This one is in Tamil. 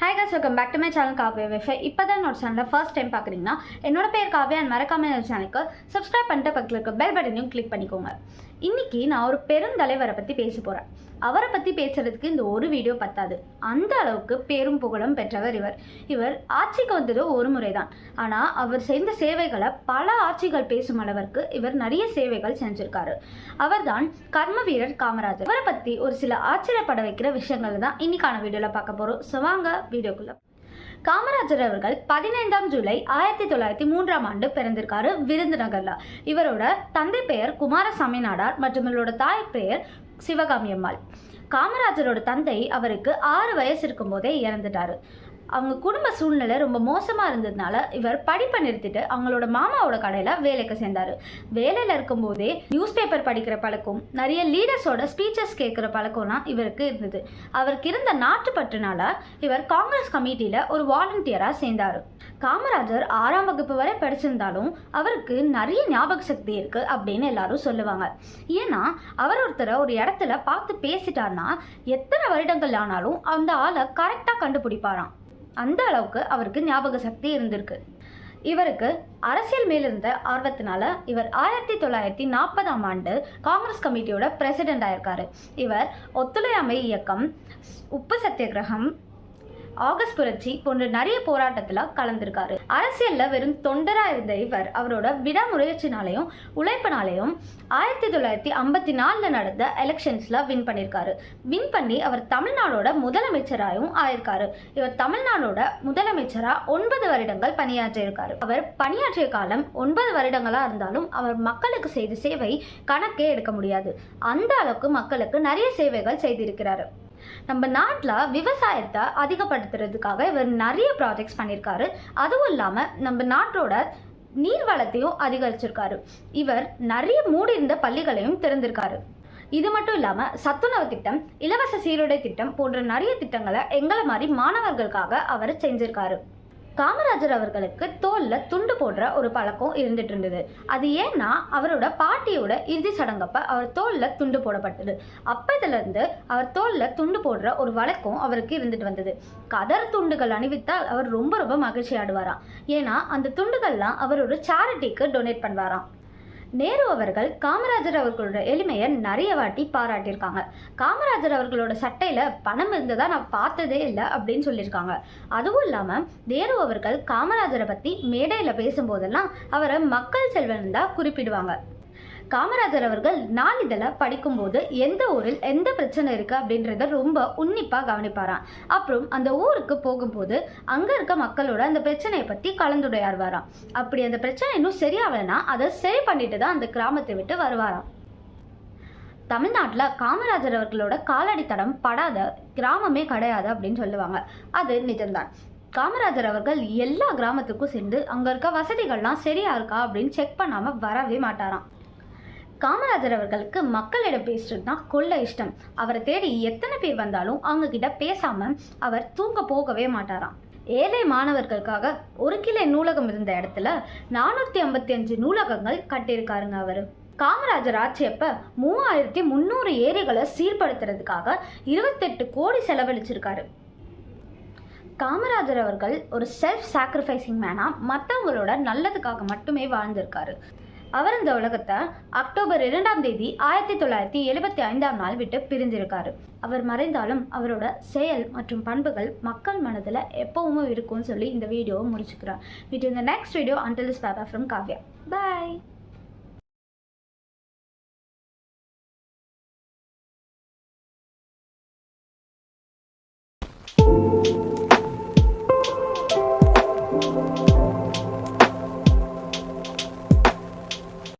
Hi guys welcome back to my channel Kaviya wifi இப்போ தான் என்னோட சேனலில் ஃபர்ஸ்ட் டைம் பார்க்குறீங்கன்னா என்னோட பேர் காவ்யா அண்ட் மறக்காம என்னோட சேனலுக்கு சப்ஸ்கிரைப் பண்ணிட்டு பக்கத்தில் இருக்க பெல் பட்டனையும் கிளிக் பண்ணிக்கோங்க. இன்னைக்கு நான் ஒரு பெருந்தலைவரை பற்றி பேச போகிறேன் அவரை பற்றி பேசுறதுக்கு இந்த ஒரு வீடியோ பத்தாது. அந்த அளவுக்கு பேரும் புகழும் பெற்றவர் இவர். இவர் ஆட்சிக்கு வந்தது ஒரு முறை தான் ஆனால் அவர் செய்த சேவைகளை பல ஆட்சிகள் பேசும் அளவிற்கு இவர் நிறைய சேவைகள் செஞ்சுருக்காரு. அவர்தான் கர்ம வீரர் காமராஜர். அவரை பற்றி ஒரு சில ஆச்சரியப்பட வைக்கிற விஷயங்கள் தான் இன்னைக்கான வீடியோவில் பார்க்க போகிறோம் ஸோ வாங்க வீடியோக்குள்ள. காமராஜர் அவர்கள் பதினைந்தாம் ஜூலை ஆயிரத்தி தொள்ளாயிரத்தி மூன்றாம் ஆண்டு பிறந்திருக்காரு விருதுநகர்ல இவரோட தந்தை பெயர் குமாரசாமி நாடார் மற்றும் இவரோட தாய் பெயர் சிவகாமி அம்மாள். காமராஜரோட தந்தை அவருக்கு ஆறு வயசு இருக்கும்போதே இறந்துட்டாரு. அவங்க குடும்ப சூழ்நிலை ரொம்ப மோசமாக இருந்ததுனால இவர் படிப்பை நிறுத்திட்டு அவங்களோட மாமாவோட கடையில் வேலைக்கு சேர்ந்தார். வேலையில் இருக்கும்போதே நியூஸ் பேப்பர் படிக்கிற பழக்கம் நிறைய லீடர்ஸோட ஸ்பீச்சஸ் கேட்குற பழக்கம்லாம் இவருக்கு இருந்தது. அவருக்கு இருந்த நாட்டுப்பற்றுனால இவர் காங்கிரஸ் கமிட்டியில் ஒரு வாலண்டியராக சேர்ந்தார். காமராஜர் ஆறாம் வகுப்பு வரை படிச்சிருந்தாலும் அவருக்கு நிறைய ஞாபக சக்தி இருக்கு அப்படின்னு எல்லாரும் சொல்லுவாங்க. ஏன்னா அவர் ஒருத்தரை ஒரு இடத்துல பார்த்து பேசிட்டார்னா எத்தனை வருடங்கள் ஆனாலும் அந்த ஆளை கரெக்டாக கண்டுபிடிப்பாராம். அந்த அளவுக்கு அவருக்கு ஞாபக சக்தி இருந்திருக்கு. இவருக்கு அரசியல் மேலிருந்த ஆர்வத்தினால இவர் ஆயிரத்தி தொள்ளாயிரத்தி நாற்பதாம் ஆண்டு காங்கிரஸ் கமிட்டியோட பிரசிடென்ட் ஆயிருக்காரு. இவர் ஒத்துழையாமை இயக்கம் உப்பு சத்தியாகிரகம் ஆகஸ்ட் புரட்சி போன்ற நிறைய போராட்டத்தில் கலந்திருக்காரு. அரசியலில் வெறும் தொண்டராக இருந்த இவர் அவரோட விடாமுயற்சினாலையும் உழைப்பினாலையும் ஆயிரத்தி தொள்ளாயிரத்தி ஐம்பத்தி நாலில் நடந்த எலெக்ஷன்ஸில் வின் பண்ணியிருக்காரு வின் பண்ணி அவர் தமிழ்நாடோட முதலமைச்சராகவும் ஆயிருக்காரு. இவர் தமிழ்நாடோட முதலமைச்சராக ஒன்பது வருடங்கள் பணியாற்றியிருக்காரு. அவர் பணியாற்றிய காலம் ஒன்பது வருடங்களாக இருந்தாலும் அவர் மக்களுக்கு செய்த சேவை கணக்கே எடுக்க முடியாது. அந்த அளவுக்கு மக்களுக்கு நிறைய சேவைகள் செய்திருக்கிறாரு. நம்ம நாட்டில் விவசாயத்தை அதிகப்படுத்துறதுக்காக இவர் நிறைய ப்ராஜெக்ட்ஸ் பண்ணியிருக்காரு. அதுவும் இல்லாமல் நம்ம நாட்டோட நீர் வளத்தையும் அதிகரிச்சிருக்காரு. இவர் நிறைய மூடியிருந்த பள்ளிகளையும் திறந்திருக்காரு. இது மட்டும் இல்லாமல் சத்துணவு திட்டம் இலவச சீருடை திட்டம் போன்ற நிறைய திட்டங்களை எங்களை மாதிரி மாணவர்களுக்காக அவர் செஞ்சிருக்காரு. காமராஜர் அவர்களுக்கு தோல்ல துண்டு போடுற ஒரு பழக்கம் இருந்துட்டு இருந்தது. அது ஏன்னா அவரோட பாட்டியோட இறுதி சடங்கப்ப அவர் தோல்ல துண்டு போடப்பட்டது. அப்பதுல இருந்து அவர் தோல்ல துண்டு போடுற ஒரு வழக்கம் அவருக்கு இருந்துட்டு வந்தது. கதர் துண்டுகள் அணிவித்தால் அவர் ரொம்ப ரொம்ப மகிழ்ச்சி ஆடுவாராம் ஏன்னா அந்த துண்டுகள்லாம் அவர் ஒரு சேரிட்டிக்கு டொனேட் பண்ணுவாராம். நேரு அவர்கள் காமராஜர் அவர்களோட எளிமையை நிறைய வாட்டி பாராட்டியிருக்காங்க. காமராஜர் அவர்களோட சட்டையில் பணம் இருந்ததா நான் பார்த்ததே இல்லை அப்படின்னு சொல்லியிருக்காங்க. அதுவும் இல்லாமல் நேரு அவர்கள் காமராஜரை பற்றி மேடையில் பேசும்போதெல்லாம் அவரை மக்கள் செல்வன் தான் குறிப்பிடுவாங்க. காமராஜர் அவர்கள் நாளிதழை படிக்கும்போது எந்த ஊரில் எந்த பிரச்சனை இருக்குது அப்படின்றத ரொம்ப உன்னிப்பாக கவனிப்பாராம். அப்புறம் அந்த ஊருக்கு போகும்போது அங்கே இருக்க மக்களோட அந்த பிரச்சனையை பற்றி கலந்துரையாடுவாராம். அப்படி அந்த பிரச்சனை இன்னும் சரியாகலைன்னா அதை சரி பண்ணிட்டு தான் அந்த கிராமத்தை விட்டு வருவாராம். தமிழ்நாட்டில் காமராஜர் அவர்களோட காலடி தடம் படாத கிராமமே கிடையாது அப்படின்னு சொல்லுவாங்க. அது நிஜம்தான். காமராஜர் அவர்கள் எல்லா கிராமத்துக்கும் சென்று அங்கே இருக்க வசதிகள்லாம் சரியா இருக்கா அப்படின்னு செக் பண்ணாமல் வரவே மாட்டாராம். காமராஜர் அவர்களுக்கு மக்களிடம் பேசுறது தான் கொள்ள இஷ்டம். அவரை தேடி எத்தனை பேர் வந்தாலும் அவங்க கிட்ட பேசாம அவர் தூங்க போகவே மாட்டாராம். ஏழை மாணவர்களுக்காக ஒரு கிளை நூலகம் இருந்த இடத்துல நானூற்றி ஐம்பத்தி அஞ்சு நூலகங்கள் கட்டியிருக்காருங்க அவர். காமராஜர் ஆட்சியப்ப மூவாயிரத்தி முந்நூறு ஏரிகளை சீர்படுத்துறதுக்காக இருபத்தெட்டு கோடி செலவழிச்சிருக்காரு. காமராஜர் அவர்கள் ஒரு செல்ஃப் சாக்ரிஃபைசிங் மேனாக மற்றவங்களோட நல்லதுக்காக மட்டுமே வாழ்ந்திருக்காரு. அவர் இந்த உலகத்தை அக்டோபர் இரண்டாம் தேதி ஆயிரத்தி தொள்ளாயிரத்தி எழுபத்தி ஐந்தாம் நாள் விட்டு பிரிந்திருக்காரு. அவர் மறைந்தாலும் அவரோட செயல் மற்றும் பண்புகள் மக்கள் மனதில் எப்பவுமே இருக்கும்னு சொல்லி இந்த வீடியோவை முடிச்சுக்கிறார். விட் இந்த next video until is Baba from Kavya bye